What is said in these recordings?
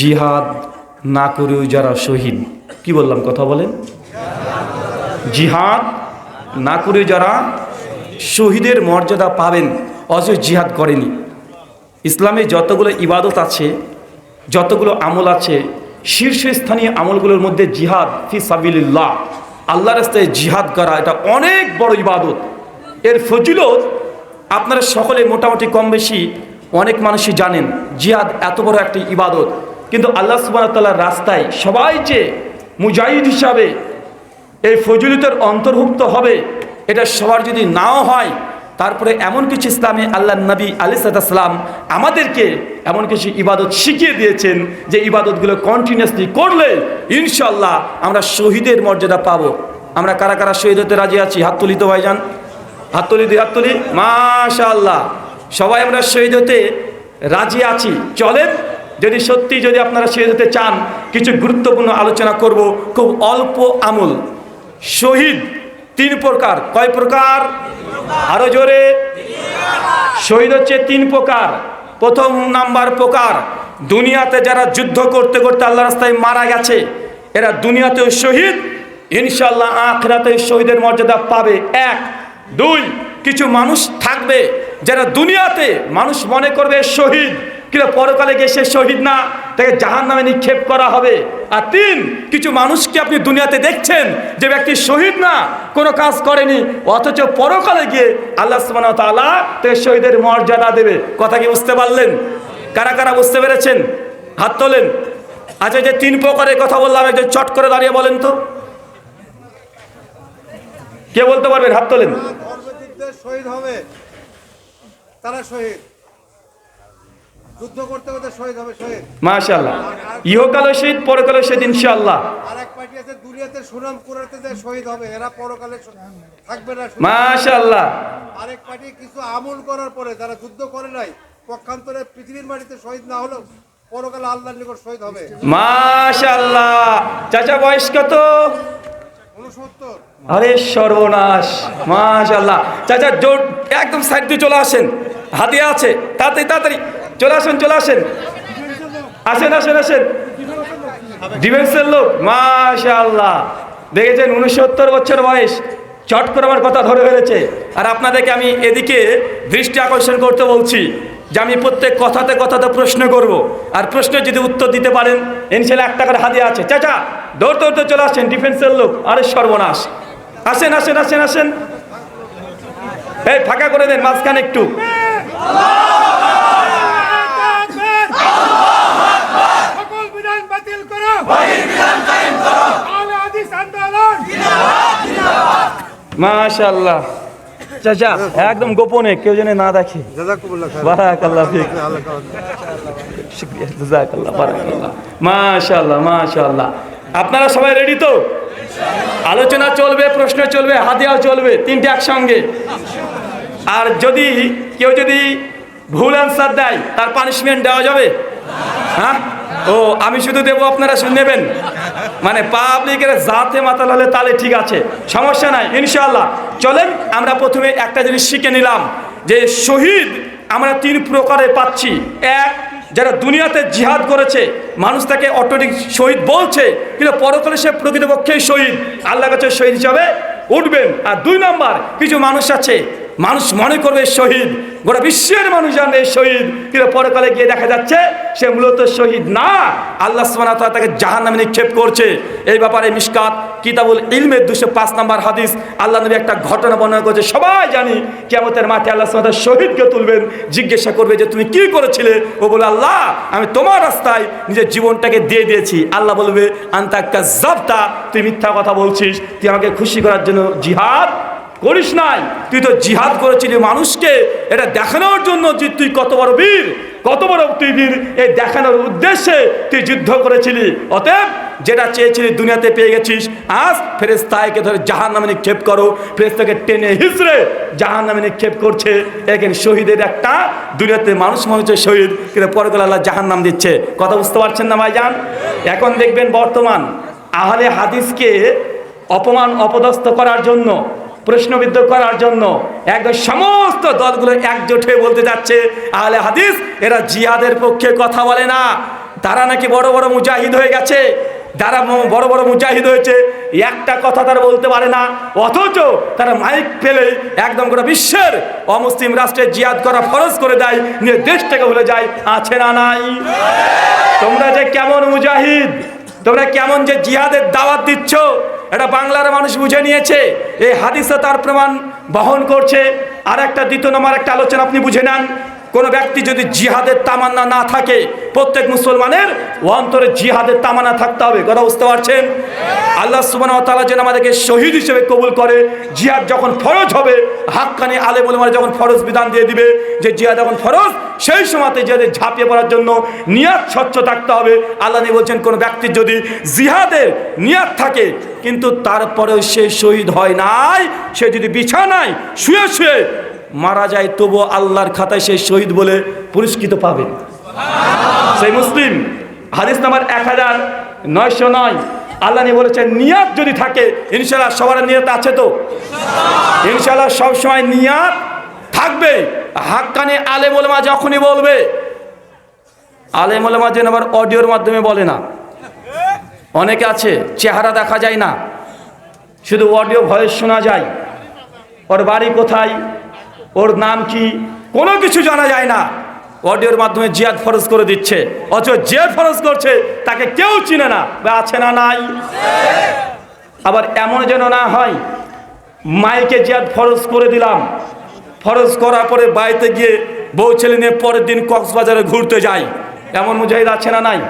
জিহাদ না করেও যারা শহীদ, কি বললাম কথা বলেন? জিহাদ না করেও যারা শহীদের মর্যাদা পাবেন, অথচ জিহাদ করেনি। ইসলামে যতগুলো ইবাদত আছে, যতগুলো আমল আছে, শীর্ষস্থানীয় আমলগুলোর মধ্যে জিহাদ ফি সাবিল্লাহ আল্লাহ রাস্তায় জিহাদ করা এটা অনেক বড় ইবাদত। এর ফজিলত আপনারা সকলে মোটামুটি কম বেশি অনেক মানুষই জানেন, জিহাদ এত বড় একটি ইবাদত। কিন্তু আল্লাহ সুবাহতাল্লাহর রাস্তায় সবাই যে মুজাহিদ হিসাবে এই ফজিলতের অন্তর্ভুক্ত হবে, এটা সবার যদি নাও হয়, তারপরে এমন কিছু ইসলামে আল্লাহ নবী আলি সাদাম আমাদেরকে এমন কিছু ইবাদত শিখিয়ে দিয়েছেন যে ইবাদতগুলো কন্টিনিউসলি করলে ইনশাল্লাহ আমরা শহীদের মর্যাদা পাবো। আমরা কারা কারা শহীদ হতে রাজি আছি? হাত তুলি তো ভাইজান। হাত তুলি দুই হাত তুলি। মাশাল্লাহ সবাই আমরা শহীদ হতে রাজি আছি। চলেন যদি সত্যি যদি আপনারা শহীদ হতে চান, কিছু গুরুত্বপূর্ণ আলোচনা করব, খুব অল্প আমল। শহীদ, তিন প্রকার। কয় প্রকার? আরও জোরে। শহীদ হচ্ছে তিন প্রকার। প্রথম নাম্বার প্রকার, দুনিয়াতে যারা যুদ্ধ করতে করতে আল্লাহ রাস্তায় মারা গেছে, এরা দুনিয়াতেও শহীদ। ইনশাল্লাহ আখরাতে শহীদের মর্যাদা পাবে এক। দুই, কিছু মানুষ থাকবে যারা দুনিয়াতে, মানুষ মনে করবে শহীদ। কিন্তু পরকালে গিয়ে সে শহীদ না? তাকে জাহান নামে নিক্ষেপ করা হবে। আর তিন, কিছু মানুষকে আপনি দুনিয়াতে দেখছেন যে ব্যক্তি শহীদ না, কোনো কাজ করেনি, অথচ পরকালে গিয়ে আল্লাহ সুবহানাহু ওয়া তাআলা তাকে শহীদের মর্যাদা দেবে। কথা কি বুঝতে পারলেন? কারা কারা বুঝতে পেরেছেন? হাত তোলেন। আচ্ছা যে তিন প্রকারের কথা বললাম, একজন চট করে দাঁড়িয়ে বলেন তো। কে বলতে পারবেন? হাত তোলেন। শহীদ হবে, তারা শহীদ। যুদ্ধ করতে করতে শহীদ হবে শহীদ। মাশাআল্লাহ। ইহকালে শহীদ পরকালে শহীদ ইনশাআল্লাহ। আর এক পার্টি আছে দুনিয়াতে সুনাম যে শহীদ হবে এরা পরকালে থাকবে না মাশাআল্লাহ। আরেক পার্টি কিছু আমল করার পরে যারা যুদ্ধ করে নাই পক্ষান্তরে পৃথিবীর মাটিতে শহীদ না হলেও পরকালে আল্লাহর নিকট শহীদ হবে। মাশাআল্লাহ। চাচা বয়স কত? আরে সর্বনাশ। মাশাআল্লাহ। চাচা জোর একদম সাইড দিয়ে চলে আসেন। হাতে আছে। তাড়াতাড়ি তাড়াতাড়ি। চলে আসেন চলে আসেন। আসেন আসেন আসেন। ডিফেন্সের লোক, মাশাআল্লাহ। দেখেছেন উনসত্তর বছর বয়স, চট করে আমার কথা ধরে ফেলেছে। আর আপনাদেরকে আমি এদিকে দৃষ্টি আকর্ষণ করতে বলছি যে আমি প্রত্যেক কথাতে কথাতে প্রশ্ন করব। আর প্রশ্নের যদি উত্তর দিতে পারেন, ইনশাল্লাহ এক টাকার হাতে আছে। চাচা, দৌড় দৌড়তে চলে আসছেন ডিফেন্সের লোক। আরে সর্বনাশ। আসেন আসেন আসেন আসেন। এই, ফাঁকা করে দেন, মাঝখানে একটু সকল বিধান বাতিল করো আলে হাদিস আন্দোলন মাশাআল্লাহ। চাচা একদম গোপনে কেউ যেন না দেখে। বারাকাল্লাহ ফিক। আল্লাহ জাজাকাল্লাহ বারাকাল্লাহ। মাশাআল্লাহ মাশাআল্লাহ। আপনারা সবাই রেডি তো? আলোচনা চলবে প্রশ্ন চলবে হাতিয়াও চলবে তিনটে একসঙ্গে। আর যদি কেউ যদি ভুল অ্যান্সার দেয় তার পানিশমেন্ট দেওয়া যাবে? হ্যাঁ? ও আমি শুধু দেবো আপনারা শুনে নেবেন। মানে পাবলিকের জাতে মাতাল হলে তাহলে ঠিক আছে, সমস্যা নাই, ইনশাআল্লাহ। চলেন, আমরা প্রথমে একটা জিনিস শিখে নিলাম, যে শহীদ আমরা তিন প্রকারে পাচ্ছি। এক, যারা দুনিয়াতে জিহাদ করেছে, মানুষ তাকে অটোমেটিক শহীদ বলছে, কিন্তু পরকালে সে প্রকৃতপক্ষেই শহীদ। আল্লাহ কাছে শহীদ হিসাবে উঠবেন। আর দুই নম্বর, কিছু মানুষ আছে মানুষ মনে করবে শহীদ। গোটা বিশ্বের মানুষ জানবে শহীদ। কিন্তু পরকালে গিয়ে দেখা যাচ্ছে, সে মূলত শহীদ না। আল্লাহ ওয়া তাকে জাহান নামে নিক্ষেপ করছে। এই ব্যাপারে মিসকাত কিতাবুল ইলমের দুশো পাঁচ নম্বর হাদিস আল্লাহ নবী একটা ঘটনা বর্ণনা করছে। সবাই জানি কেমতের মাঠে আল্লাহ সুবহানাহু শহীদকে তুলবেন, জিজ্ঞাসা করবে যে, তুমি কি করেছিলে? ও বলে, আল্লাহ, আমি তোমার রাস্তায় নিজের জীবনটাকে দিয়ে দিয়েছি। আল্লাহ বলবে আন্তাক্কা জবতা তুই মিথ্যা কথা বলছিস। তুই আমাকে খুশি করার জন্য জিহাদ করিস নাই। তুই তো জিহাদ করেছিলি মানুষকে। এটা দেখানোর জন্য যে তুই কত বড় বীর, কত বড় তুই বীর এই দেখানোর উদ্দেশ্যে তুই যুদ্ধ করেছিলি। অতএব যেটা চেয়েছিলি দুনিয়াতে পেয়ে গেছিস, আজ ফেরেস্তাইকে ধরে জাহান নামে নিক্ষেপ করো। ফেরেস্তাকে টেনে হিসড়ে জাহান নামে নিক্ষেপ করছে। এখানে শহীদের একটা দুনিয়াতে মানুষ মানুষের শহীদ, কিন্তু পরে গেলে আল্লাহ জাহান নাম দিচ্ছে। কথা বুঝতে পারছেন না ভাইজান? এখন দেখবেন বর্তমান আহলে হাদিসকে অপমান, অপদস্থ করার জন্য প্রশ্নবিদ্ধ করার জন্য একদম সমস্ত দলগুলো একজোট হয়ে বলতে যাচ্ছে, আহলে হাদিস, এরা জিহাদের পক্ষে কথা বলে না। তারা নাকি বড় বড় মুজাহিদ হয়ে গেছে যারা বড় বড় মুজাহিদ হয়েছে, একটা কথা তারা বলতে পারে না, অথচ তারা মাইক পেলে একদম গোটা বিশ্বের অমুসলিম রাষ্ট্রে জিয়াদ করা ফরজ করে দেয়, নিয়ে দেশটাকে ভুলে যায়, আছে না নাই? তোমরা যে কেমন মুজাহিদ, তোমরা কেমন যে জিহাদের দাওয়াত দিচ্ছ এটা বাংলার মানুষ বুঝে নিয়েছে। এই হাদিসে তার প্রমাণ বহন করছে। আর একটা দ্বিতীয় নম্বর একটা আলোচনা আপনি বুঝে নেন। কোন ব্যক্তি যদি জিহাদের তামান্না না থাকে, প্রত্যেক মুসলমানের অন্তরে জিহাদের তামান্না থাকতে হবে। কথা বুঝতে পারছেন? আল্লাহ সুবান তালা যেন আমাদেরকে শহীদ হিসেবে কবুল করে। জিহাদ যখন ফরজ হবে, হাক্কানি আলে বলে যখন ফরজ বিধান দিয়ে দিবে, যে জিহাদ যখন ফরজ, সেই সময়তে জিহাদের ঝাঁপিয়ে পড়ার জন্য নিয়াত স্বচ্ছ থাকতে হবে। আল্লাহ নিয়ে বলছেন, কোনো ব্যক্তির যদি জিহাদের নিয়াত থাকে, কিন্তু তারপরেও সে শহীদ হয় নাই, সে যদি বিছানায় শুয়ে শুয়ে মারা যায় তবু আল্লাহর খাতায় সে শহীদ বলে পুরস্কৃত পাবে। সেই মুসলিম, হাদিস নাম্বার এক হাজার নয়শো নয়। আল্লাহ নিয়ে বলেছেন, নিয়াত যদি থাকে ইনশাল্লাহ সবার নিয়ত আছে তো? ইনশাল্লাহ সবসময় নিয়াত থাকবে। হাক্কানি আলেম ওলেমা যখনই বলবে, আলেম ওলেমা যেন আবার অডিওর মাধ্যমে বলে না। অনেকে আছে, চেহারা দেখা যায় না। শুধু অডিও ভয়েস শোনা যায়। ওর বাড়ি কোথায়? ওর নাম কি? কোনো কিছু জানা যায় না। অডিওর মাধ্যমে জিয়াদ ফরজ করে দিচ্ছে। অথচ যে ফরজ করছে, তাকে কেউ চিনে না। বা আছে না নাই? আবার এমন যেন না হয়, মাইকে জিয়াদ ফরজ করে দিলাম। ফরজ করার পরে বাড়িতে গিয়ে বউ ছেলে নিয়ে পরের দিন কক্সবাজারে ঘুরতে যাই। এমন মুজাহিদ আছে না নাই?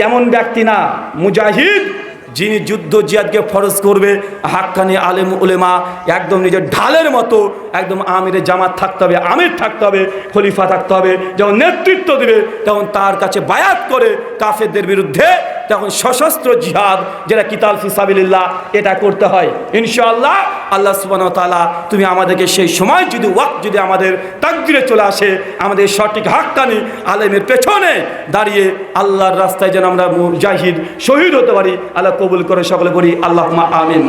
এমন ব্যক্তি না। মুজাহিদ যিনি যুদ্ধ জিয়াদকে ফরজ করবে, হাক্কানি আলেম উলেমা একদম নিজের ঢালের মতো একদম আমিরে জামাত থাকতে হবে, আমির থাকতে হবে, খলিফা থাকতে হবে, যখন নেতৃত্ব দেবে, তখন তার কাছে বায়াত করে কাফেরদের বিরুদ্ধে তখন সশস্ত্র জিহাদ যেটা কিতাল ফিসাবিল্লাহ এটা করতে হয়। ইনশাআল্লাহ আল্লাহ সুবান তালা তুমি আমাদেরকে সেই সময় যদি ওয়াক যদি আমাদের তাকদিরে চলে আসে, আমাদের সঠিক হাক্কানি আলেমের পেছনে দাঁড়িয়ে আল্লাহর রাস্তায় যেন আমরা মুজাহিদ, শহীদ হতে পারি, আল্লাহ কবুল করে সকলে বলি আল্লাহ আমিন।